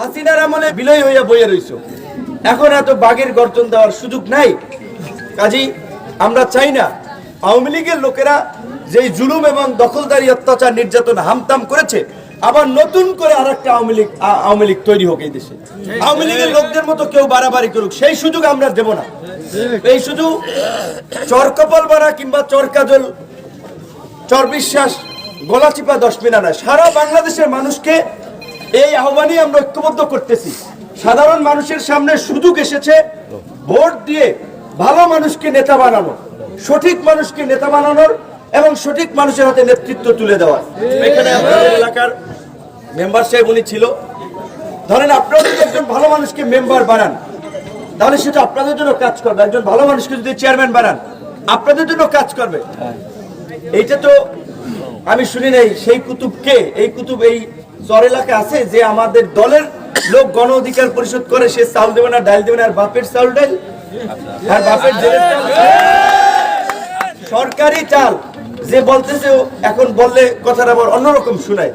হাসিনার আমলে বিলয় হইয়া বইয়া রইছ। এখন এত বাঘের গর্জন দেওয়ার সুযোগ নাই। কাজী, আমরা চাই না আওয়ামী লীগের লোকেরা যেই জুলুম এবং দখলদারি অত্যাচার নির্যাতন হামতাম করেছে, আবার নতুন করে আর একটা আওয়ামী লীগ আওয়ামী লীগ তৈরি হোক এই দেশে। আওয়ামী লীগের লোকদের মতো কেউ বাড়াবাড়ি করুক, সেই সুযোগ আমরা দেব না। এই শুধু চরকপাল বাড়া কিংবা চরকাজল চর বিশ্বাস, গলা চিপা দশ মিনা নয়। সারা বাংলাদেশের মানুষকে এই আহ্বানই আমরা ঐক্যবদ্ধ করতেছি। সাধারণ মানুষের সামনে সুযোগ এসেছে, ভোট দিয়ে ভালো মানুষকে নেতা বানানো, সঠিক মানুষকে নেতা বানানোর এবং সঠিক মানুষের হাতে নেতৃত্ব তুলে দেওয়া এখানে আমাদের এলাকার মেম্বার সাহেব উনি ছিল। ধরেন আপনারা যদি একজন ভালো মানুষকে মেম্বার বানান, তাহলে সেটা আপনাদের জন্য কাজ করবে। একজন ভালো মানুষকে যদি চেয়ারম্যান বানান, আপনাদের জন্য কাজ করবে। এইটা তো আমি শুনি নাই, সেই কুতুবকে, এই কুতুব, এই চর এলাকায় আছে, যে আমাদের দলের লোক গণ অধিকার পরিষদ করে, সে চাল দেবে না ডাল দেবে না, আর বাপের চাল ডাল আর বাপের সরকারি চাল, যে বলতেছে এখন বললে কথাটা আবার অন্যরকম শোনায়।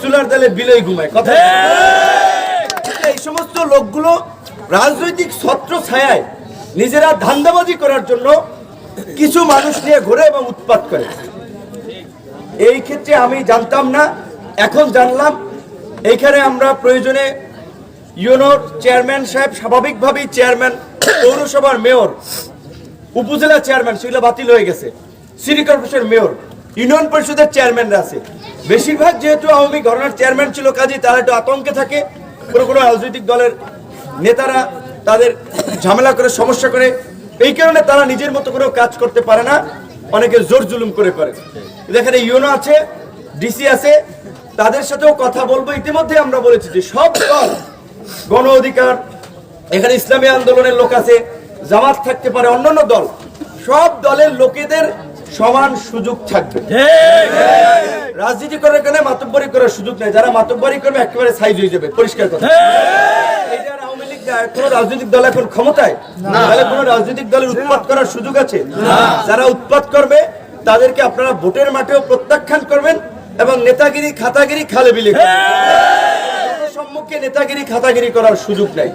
চুলার দালে ঘুমায় এই সমস্ত লোকগুলো রাজনৈতিক ছত্র ছায়ায় নিজেরা ধান্দাবাজি করার জন্য কিছু মানুষ নিয়ে ঘুরে এবং উৎপাত করে। এই ক্ষেত্রে আমি জানতাম না, এখন জানলাম। এইখানে আমরা প্রয়োজনে ইউনোর চেয়ারম্যান সাহেব, স্বাভাবিকভাবেই চেয়ারম্যান, পৌরসভার মেয়র, উপজেলা চেয়ারম্যান, সেগুলো বাতিল হয়ে গেছে। সিটি কর্পোরেশন মেয়র, ইউনিয়ন পরিষদের চেয়ারম্যানরা আছে। বেশিরভাগ যেহেতু আওয়ামী ঘরানার চেয়ারম্যান ছিল কাজী তারা একটু আতঙ্কে থাকে। কোনো কোনো রাজনৈতিক দলের নেতারা তাদের ঝামেলা করে, সমস্যা করে। এই কারণে তারা নিজের মতো করেও কাজ করতে পারে না। অনেকে জোর জুলুম করে করে। এখানে ইউনো আছে, ডিসি আছে, তাদের সাথেও কথা বলব। ইতিমধ্যে আমরা বলেছি যে সব দল গণ অধিকার, এখানে ইসলামী আন্দোলনের লোক আছে, জামাত থাকতে পারে, অন্যান্য দল, সব দলের লোকেদের সমান সুযোগ থাকবে। রাজনীতি করার কারণে মাতব্বরি করার সুযোগ নেই, যারা মাতব্বরি করবে একেবারে সাইজ হয়ে যাবে, পরিষ্কার কথা এইটা আর আওয়ামী লীগ না, কোনো রাজনৈতিক দল এখন ক্ষমতায়? তাহলে কোনো রাজনৈতিক দলের উৎপাত করার সুযোগ আছে? যারা উৎপাত করবে তাদেরকে আপনারা ভোটের মাঠেও প্রত্যাখ্যান করবেন এবং নেতাগিরি খাতাগিরি খালে বিলে সম্মুখে নেতাগিরি খাতাগিরি করার সুযোগ নাই।